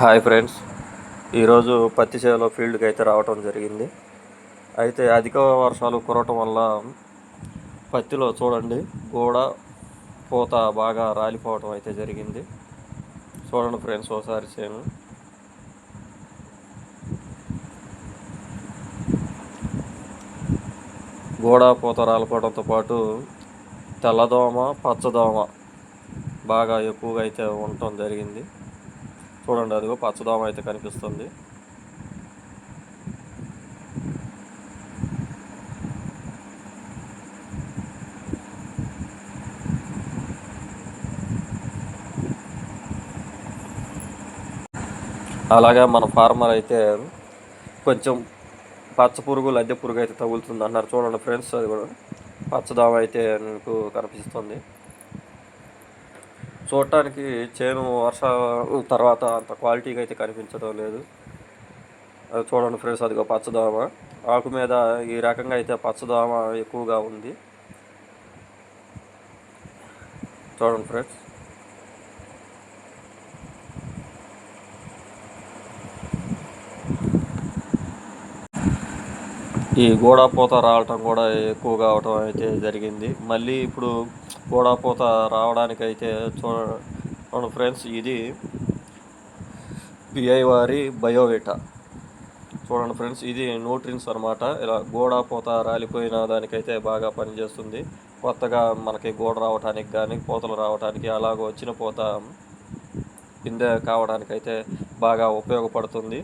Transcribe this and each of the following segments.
Hi friends. ఈరోజు పత్తి చేలో ఫీల్డ్కి అయితే రావటం జరిగింది. అయితే అధిక వర్షాలు కురవటం వల్ల పత్తిలో చూడండి గోడ పూత బాగా రాలిపోవటం అయితే జరిగింది. చూడండి ఫ్రెండ్స్ ఒకసారి చేయను గోడ పూత రాలిపోవడంతో పాటు తెల్లదోమ పచ్చదోమ బాగా ఎక్కువగా అయితే ఉండటం జరిగింది. చూడండి అదిగో పచ్చదోమ అయితే కనిపిస్తుంది. అలాగే మన ఫార్మర్ అయితే కొంచెం పచ్చ పురుగు లద్దె పురుగు అయితే తగులుతుంది అన్నారు. చూడండి ఫ్రెండ్స్ అది కూడా పచ్చదోమ అయితే మీకు కనిపిస్తుంది. చూడటానికి చేను వర్ష తర్వాత అంత క్వాలిటీగా అయితే కనిపించడం లేదు. అది చూడండి ఫ్రెండ్స్ అదిగో పచ్చదోమ. ఆకు మీద ఈ రకంగా అయితే పచ్చదోమ ఎక్కువగా ఉంది. చూడండి ఫ్రెండ్స్. ఈ గోడాపోత రావటం కూడా ఎక్కువగా అవటం అయితే జరిగింది. మళ్ళీ ఇప్పుడు గోడాపోత రావడానికి అయితే చూడండి ఫ్రెండ్స్ ఇది పిఐ వారి బయోవేటా. చూడండి ఫ్రెండ్స్ ఇది న్యూట్రిన్స్ అనమాట ఇలా గోడాపోత రాలిపోయిన దానికైతే బాగా పనిచేస్తుంది. కొత్తగా మనకి గోడ రావడానికి కానీ పూతలు రావడానికి అలాగ వచ్చిన పూత పిందె కావడానికైతే బాగా ఉపయోగపడుతుంది.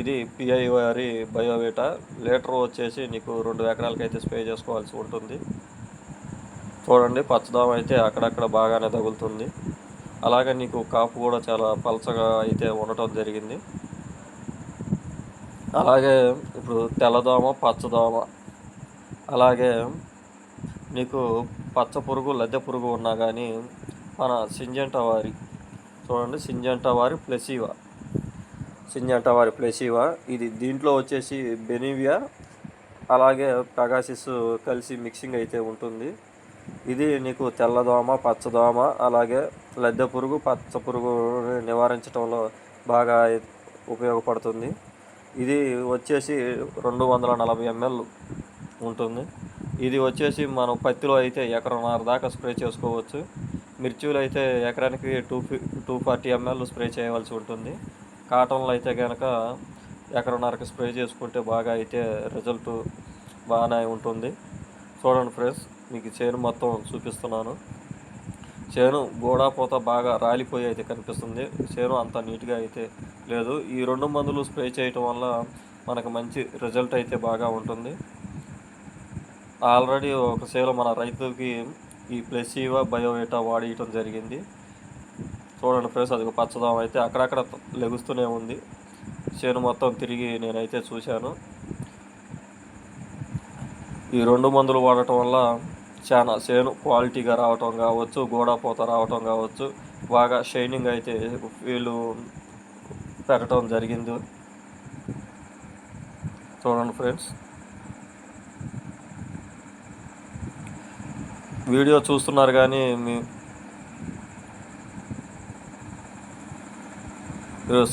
ఇది పిఐ వారి బయోవేటా. లీటర్ వచ్చేసి నీకు రెండు ఎకరాలకి అయితే స్ప్రే చేసుకోవాల్సి ఉంటుంది. చూడండి పచ్చదోమ అయితే అక్కడక్కడ బాగానే తగులుతుంది. అలాగే నీకు కాపు కూడా చాలా పలచగా అయితే ఉండటం జరిగింది. అలాగే ఇప్పుడు తెల్లదోమ పచ్చదోమ అలాగే నీకు పచ్చ పురుగు లద్దె పురుగు ఉన్నా కానీ మన సింజంట వారి చూడండి సింజంట వారి ప్లెసివా. సింజంట వారి ప్లెసివా ఇది దీంట్లో వచ్చేసి బెనివియా అలాగే పెగాసిస్ కలిసి మిక్సింగ్ అయితే ఉంటుంది. ఇది నీకు తెల్లదోమ పచ్చదోమ అలాగే లద్దె పురుగు పచ్చ పురుగు నివారించడంలో బాగా ఉపయోగపడుతుంది. ఇది వచ్చేసి రెండు వందల నలభై ఎంఎల్ ఉంటుంది. ఇది వచ్చేసి మనం పత్తిలో అయితే ఎకరన్నర దాకా స్ప్రే చేసుకోవచ్చు. మిర్చిలో అయితే ఎకరానికి టూ ఫి టూ ఫార్టీ ఎంఎల్ స్ప్రే చేయవలసి ఉంటుంది. కాటన్లో అయితే కనుక ఎకరన్నరకు స్ప్రే చేసుకుంటే బాగా అయితే రిజల్ట్ బాగానే ఉంటుంది. చూడండి ఫ్రెండ్స్ మీకు చేను మొత్తం చూపిస్తున్నాను. చేను గోడాపోత బాగా రాలిపోయి అయితే కనిపిస్తుంది. చేను అంత నీట్గా అయితే లేదు. ఈ రెండు మందులు స్ప్రే చేయటం వల్ల మనకు మంచి రిజల్ట్ అయితే బాగా ఉంటుంది. ఆల్రెడీ ఒక సేలో మన రైతుకి ఈ ప్లెసీవా బయోవేటా వాడియటం జరిగింది. చూడండి ఫ్రెండ్స్ అది పచ్చదం అయితే అక్కడక్కడ లెగుస్తూనే ఉంది. చేను మొత్తం తిరిగి నేనైతే చూశాను. ఈ రెండు మందులు వాడటం వల్ల చాలా సేను క్వాలిటీగా రావటం కావచ్చు గోడపోత రావటం కావచ్చు బాగా షైనింగ్ అయితే వీళ్ళు పెట్టడం జరిగింది. చూడండి ఫ్రెండ్స్. వీడియో చూస్తున్నారు కానీ మీ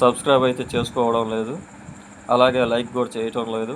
సబ్స్క్రైబ్ అయితే చేసుకోవడం లేదు. అలాగే లైక్ కూడా చేయటం లేదు.